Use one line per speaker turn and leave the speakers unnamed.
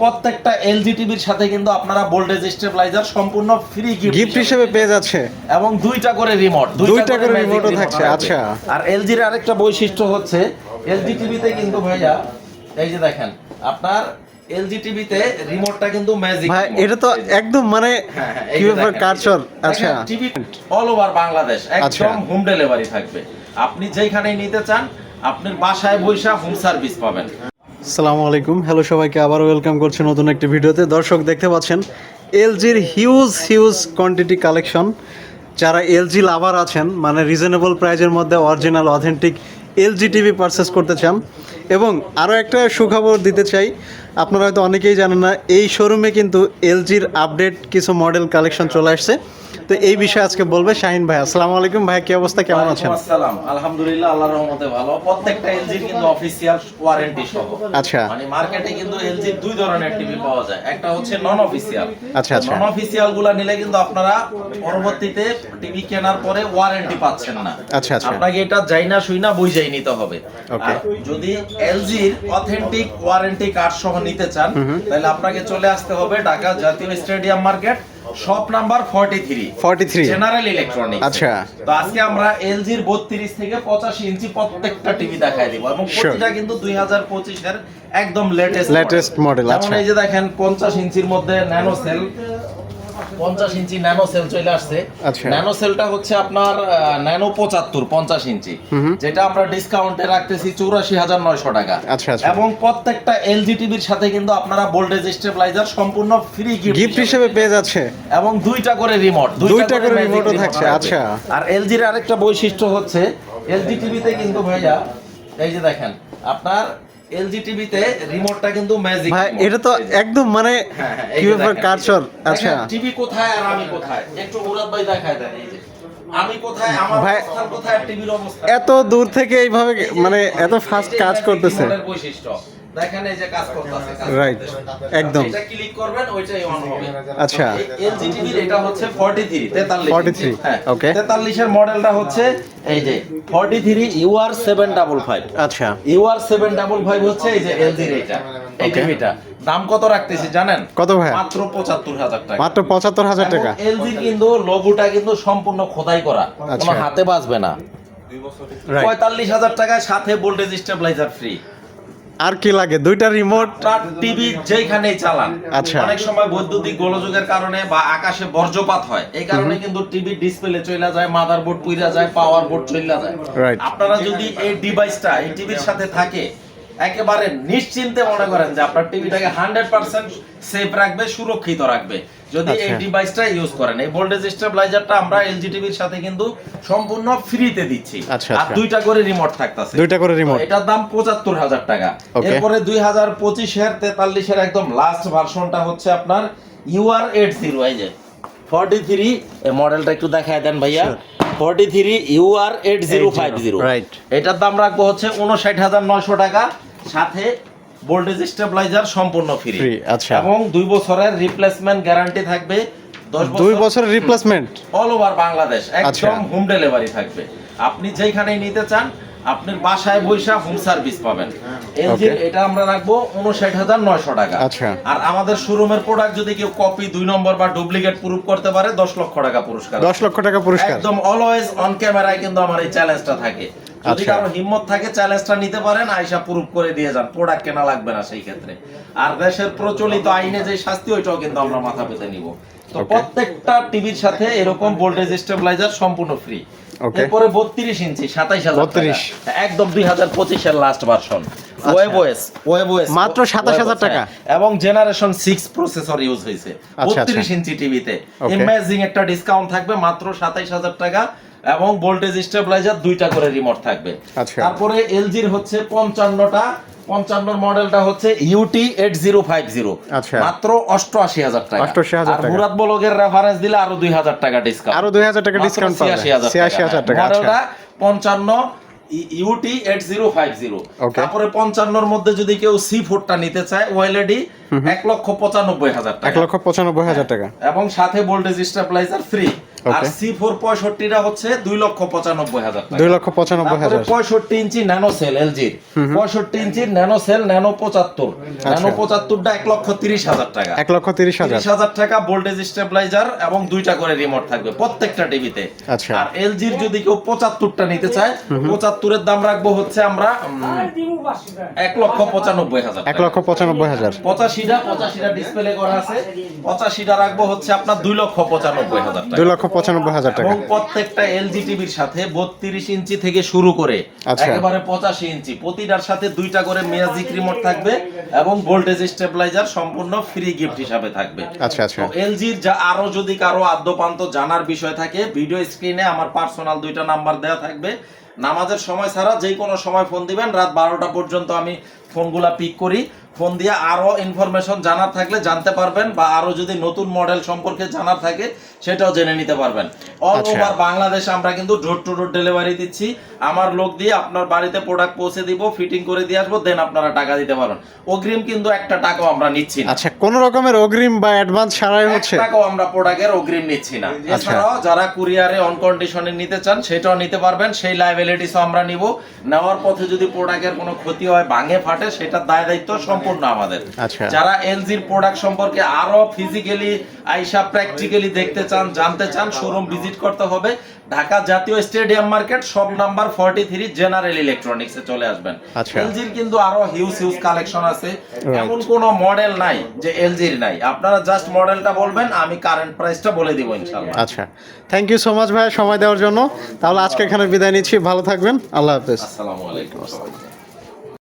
প্রত্যেকটা এলজি টিভির সাথে কিন্তু আপনারা ভোল্টেজ স্টেবিলাইজার সম্পূর্ণ ফ্রি
গিফট হিসেবে পেয়ে যাচ্ছে।
এবং দুইটা করে রিমোট
দুইটা করে
magic
remote ও
remote
থাকছে, আচ্ছা।
আর এলজির আরেকটা বৈশিষ্ট্য হচ্ছে এলজি টিভিতে কিন্তু ভাইয়া এই যে দেখেন আপনার এলজি টিভিতে রিমোটটা কিন্তু ম্যাজিক
ভাই এটা তো একদম মানে
হ্যাঁ,
কি ব্যাপার কারচর আচ্ছা।
TV all over Bangladesh. একদম হোম ডেলিভারি থাকবে। আপনি যেখানেই নিতে চান আপনার বাসায় বৈশা হোম সার্ভিস পাবেন।
আসসালামু আলাইকুম। হ্যালো সবাইকে, আবার ওয়েলকাম করছি নতুন একটি ভিডিওতে। দর্শক, দেখতে পাচ্ছেন এলজির হিউজ হিউজ কোয়ান্টিটি কালেকশন যারা এলজি লাভার আছেন মানে রিজনেবল প্রাইজের মধ্যে original authentic LG TV purchase করতে চান। এবং আরও একটা সুখবর দিতে চাই আপনারা হয়তো অনেকেই জানেন না এই শোরুমে কিন্তু এলজির আপডেট কিছু মডেল কালেকশন চলে আসছে। তো এই বিষয়ে আজকে বলবে শাহিন ভাই। আসসালামু আলাইকুম ভাই কি অবস্থা? কেমন আছেন?
আসসালাম। আলহামদুলিল্লাহ আল্লাহর রহমতে ভালো। প্রত্যেকটা এলজির কিন্তু অফিসিয়াল ওয়ারেন্টি সহ।
আচ্ছা।
মানে মার্কেটে কিন্তু এলজির দুই ধরনের টিভি পাওয়া যায়। একটা হচ্ছে নন অফিসিয়াল
আচ্ছা, আচ্ছা।
নন অফিসিয়ালগুলো নিলে কিন্তু আপনারা পরবর্তীতে টিভি কেনার পরে ওয়ারেন্টি পাচ্ছেন না।
আচ্ছা, আচ্ছা।
আপনাকে এটা যাই না শুই না বুঝাই নিতে হবে। ওকে যদি এলজির অথেন্টিক ওয়ারেন্টি কার্ড সহ নিতে চান তাহলে আপনাকে চলে আসতে হবে ঢাকা জাতীয় stadium market shop number 43
43
general electronics
আচ্ছা।
তো আজকে আমরা এলজির 32 থেকে 85 ইঞ্চি প্রত্যেকটা টিভি দেখাই দিব এবং. প্রতিটা কিন্তু 2025 এর একদম লেটেস্ট
লেটেস্ট মডেল আচ্ছা।
এই যে দেখেন 50 ইঞ্চির মধ্যে nano cell 50 inch nano cell চলে আসছে।
আচ্ছা।
ন্যানো সেলটা হচ্ছে আপনার ন্যানো 75 50 ইঞ্চি। যেটা আমরা ডিসকাউন্টে রাখতেছি 84900 টাকা।
আচ্ছা, আচ্ছা।
এবং প্রত্যেকটা এলজি টিভির সাথে কিন্তু আপনারা ভোল্টেজ স্টেবিলাইজার সম্পূর্ণ ফ্রি
গিফট হিসেবে পেয়ে যাচ্ছে।
এবং দুইটা করে রিমোট
দুইটা করে
magic
remote ও
remote
থাকছে, আচ্ছা।
আর এলজির আরেকটা বৈশিষ্ট্য হচ্ছে এলজি টিভিতে কিন্তু ভাইয়া এই যে দেখেন আপনার এলজি টিভিতে রিমোটটা কিন্তু ম্যাজিক
ভাই এটা তো একদম মানে কি ব্যাপার কারচর আচ্ছা।
টিভি কোথায় আর আমি কোথায়? একটু মুরাদ ভাই দেখায় দেন এই যে। আমি কোথায় আমার অবস্থান কোথায় টিভির অবস্থা।
এত দূর থেকে এইভাবে মানে এত ফাস্ট কাজ করতেছে।
বৈশিষ্ট্য। দেখেন এই যে কাজ করতেছে করতেছে।
একদম।
এটা ক্লিক করবেন ওইটাই অন হবে।
আচ্ছা।
এলজি টিভির এটা হচ্ছে 43 43
43,
হ্যাঁ।
okay.
43 এর মডেলটা হচ্ছে এই যে 43 ইউআর 755
আচ্ছা।
ইউআর 755 হচ্ছে এই যে এলজি এটা এই টিভিটা দাম কত রাখতেছি জানেন?
কত ভাই
মাত্র 75000 টাকা।
মাত্র পঁচাত্তর হাজার টাকা।
এলজি কিন্তু লোগোটা কিন্তু সম্পূর্ণ খোদাই করা। কোনো
আচ্ছা।
হাতে বাজবে না।
রাইট
পঁয়তাল্লিশ হাজার টাকায় সাথে ভোল্টেজ স্টেবিলাইজার ফ্রি
আর কি লাগে? দুইটা রিমোট
টিভি যেখানেই চালান
আচ্ছা।
অনেক সময় বৈদ্যুতিক গোলযোগের কারণে বা আকাশে বর্জ্যপাত হয় এই কারণে কিন্তু টিভি ডিসপ্লে চলে যায় মাদারবোর্ড পুইরা যায় পাওয়ার বোর্ড চলে যায়। আপনারা যদি এই ডিভাইসটা এই টিভির সাথে থাকে একেবারে নিশ্চিন্তে মনে করেন যে আপনার টিভিটাকে হান্ড্রেড পার্সেন্ট সেফ রাখবে সুরক্ষিত রাখবে। যদি এই
আচ্ছা।
ডিভাইসটা ইউজ করেন এই ভোল্টেজ স্টেবিলাইজারটা আমরা এলজি টিভির সাথে কিন্তু সম্পূর্ণ ফ্রিতে দিচ্ছি।
আচ্ছা,
আর
আচ্ছা।
দুইটা করে রিমোট থাকতেছে।
দুইটা করে রিমোট
এটার দাম পঁচাত্তর হাজার টাকা। এরপরে দুই হাজার পঁচিশের তেতাল্লিশের একদম লাস্ট ভার্সনটা হচ্ছে আপনার ইউআর এইট জিরো এই যে। ফর্টি থ্রি মডেলটা একটু দেখায় দেন ভাইয়া। Forty three UR eight zero five zero
Right.
এটার দাম রাখব হচ্ছে উনষাট হাজার নয়শো টাকা। সাথে ভোল্টেজ স্টেবিলাইজার সম্পূর্ণ ফ্রি
আচ্ছা।
এবং দুই বছরের রিপ্লেসমেন্ট গ্যারান্টি থাকবে
দুই বছরের রিপ্লেসমেন্ট
অল ওভার বাংলাদেশ। একদম হোম ডেলিভারি থাকবে। আপনি যেখানেই নিতে চান আপনার বাসায় বৈশা হোম সার্ভিস পাবেন। এলজির এটা আমরা রাখব উনষাট হাজার নয়শো টাকা।
আচ্ছা।
আর আমাদের শোরুমের প্রোডাক্ট যদি কেউ কপি দুই নম্বর বা ডুপ্লিকেট প্রুফ করতে পারে দশ লক্ষ টাকা পুরস্কার।
দশ লক্ষ টাকা পুরস্কার।
একদম অলওয়েজ অন ক্যামেরায় কিন্তু আমার এই চ্যালেঞ্জটা থাকে। যদি
আচ্ছা।
কারও হিম্মত থাকে চ্যালেঞ্জটা নিতে পারেন আয়সা প্রুফ করে দিয়ে যান। প্রোডাক্ট কেনা লাগবে না সেই ক্ষেত্রে। আর দেশের প্রচলিত আইনে যে শাস্তি ওইটাও কিন্তু আমরা মাথা পেতে নিব। তো প্রত্যেকটা টিভির সাথে এরকম ভোল্টেজ স্টেবিলাইজার সম্পূর্ণ ফ্রি এরপরে বত্রিশ ইঞ্চি সাতাইশ হাজার
32
একদম দুই হাজার পঁচিশের last version web OS web OS
মাত্র 27,000 টাকা?
এবং জেনারেশন সিক্স প্রসেসর ইউজ হয়েছে।
আচ্ছা।
বত্রিশ ইঞ্চি টিভিতে
Okay.
একটা ডিসকাউন্ট থাকবে মাত্র সাতাইশ হাজার টাকা। এবং ভোল্টেজ স্টেবিলাইজার দুইটা করে রিমোট থাকবে।
আচ্ছা।
তারপরে এলজির হচ্ছে পঞ্চান্নটা। পঞ্চান্নর মডেলটা হচ্ছে UT eight zero five zero. মাত্র অষ্টআশি হাজার টাকা।
88,000
আর মুরাদ বলগের রেফারেন্স দিলে আরও দুই হাজার টাকা ডিসকাউন্ট
আরও দুই হাজার টাকা ডিসকাউন্ট ছিয়াশি হাজার টাকা। আচ্ছা।
মডেলটা পঞ্চান্ন UT eight zero five zero তারপরে পঞ্চান্নর মধ্যে যদি কেউ সি ফোরটা নিতে চায় ওয়েলেডি এক লক্ষ পঁচানব্বই হাজার
এক লক্ষ পঁচানব্বই হাজার টাকা।
এবং সাথে ভোল্টেজ স্টেবিলাইজার ফ্রি আর সি ফোর পঁয়ষট্টিটা হচ্ছে দুই লক্ষ পঁচানব্বই হাজার
দুই লক্ষ পঁচানব্বই হাজার।
পঁয়ষট্টি ইঞ্চি ন্যানো সেল এলজির পঁয়ষট্টি ইঞ্চির ন্যানো সেল ন্যানো পঁচাত্তর। ন্যানো পঁচাত্তরটা এক লক্ষ তিরিশ হাজার টাকা।
এক লক্ষ তিরিশ হাজার।
হাজার টাকা ভোল্টেজ স্টেবিলাইজার এবং দুইটা করে রিমোট থাকবে প্রত্যেকটা টিভিতে
আচ্ছা।
আর এলজির যদি কেউ পঁচাত্তরটা নিতে চায় পঁচাত্তরের দাম রাখব হচ্ছে আমরা এক লক্ষ পঁচানব্বই হাজার
এক লক্ষ পঁচানব্বই হাজার।
পঁচাশিটা পঁচাশিটা ডিসপ্লে করা আছে। পঁচাশিটা রাখব হচ্ছে আপনার দুই লক্ষ পঁচানব্বই হাজার
দুই লক্ষ পঁচানব্বই হাজার টাকা।
এবং প্রত্যেকটা এলজি টিভির সাথে বত্রিশ ইঞ্চি থেকে শুরু করে
আচ্ছা।
একেবারে পঁচাশি ইঞ্চি। প্রতিটার সাথে দুইটা করে ম্যাজিক রিমোট থাকবে এবং ভোল্টেজ স্টেবিলাইজার সম্পূর্ণ ফ্রি গিফট হিসাবে থাকবে।
আচ্ছা আচ্ছা।
এলজির যা আরও যদি কারও আদ্যপান্ত জানার বিষয় থাকে ভিডিও স্ক্রিনে আমার পার্সোনাল দুইটা নাম্বার দেওয়া থাকবে। নামাজের সময় ছাড়া যে কোনো সময় ফোন দিবেন। রাত বারোটা পর্যন্ত আমি ফোনগুলা পিক করি। ফোন দিয়ে আরও ইনফরমেশন জানার থাকলে জানতে পারবেন বা আরও যদি নতুন মডেল সম্পর্কে জানার থাকে সেটাও জেনে নিতে পারবেন। অল
আচ্ছা।
ওভার বাংলাদেশ আমরা কিন্তু ডোর টু ডোর ডেলিভারি দিচ্ছি। আমার লোক দিয়ে আপনার বাড়িতে প্রোডাক্ট পৌঁছে দিব ফিটিং করে দিয়ে আসব দেন আপনারা টাকা দিতে পারবেন। অগ্রিম কিন্তু একটা টাকাও আমরা নিচ্ছি না।
আচ্ছা কোন রকমের অগ্রিম বা অ্যাডভান্স ছাড়াই হচ্ছে?
টাকাও আমরা প্রোডাক্টের অগ্রিম নিচ্ছি না।
আচ্ছা।
এছাড়াও যারা কুরিয়ারে অন কন্ডিশনে নিতে চান সেটাও নিতে পারবেন। সেই লাইবিলিটিসও আমরা নিব নেওয়ার পথে যদি প্রোডাক্টের কোনো ক্ষতি হয় ভাঙে ফাটে সেটার দায় দায়িত্ব সম্পূর্ণ আমাদের
আচ্ছা।
যারা এলজির প্রোডাক্ট সম্পর্কে আরও ফিজিক্যালি আইসা প্র্যাকটিক্যালি দেখতে চান জানতে চান শোরুম ভিজিট করতে হবে ঢাকা জাতীয় stadium market shop number forty three general ইলেকট্রনিক্সে চলে আসবেন।
আচ্ছা।
এলজির কিন্তু আরও হিউজ হিউজ কালেকশন আছে। এমন কোন মডেল নাই যে এলজির নাই। আপনারা জাস্ট মডেলটা বলবেন আমি কারেন্ট প্রাইসটা বলে দিব ইনশাআল্লাহ।
আচ্ছা। থ্যাংক ইউ সো মাচ ভাই সময় দেওয়ার জন্য। তাহলে আজকে এখানে বিদায় নিচ্ছি। ভালো থাকবেন। আল্লাহ হাফেজ।
আসসালামু আলাইকুম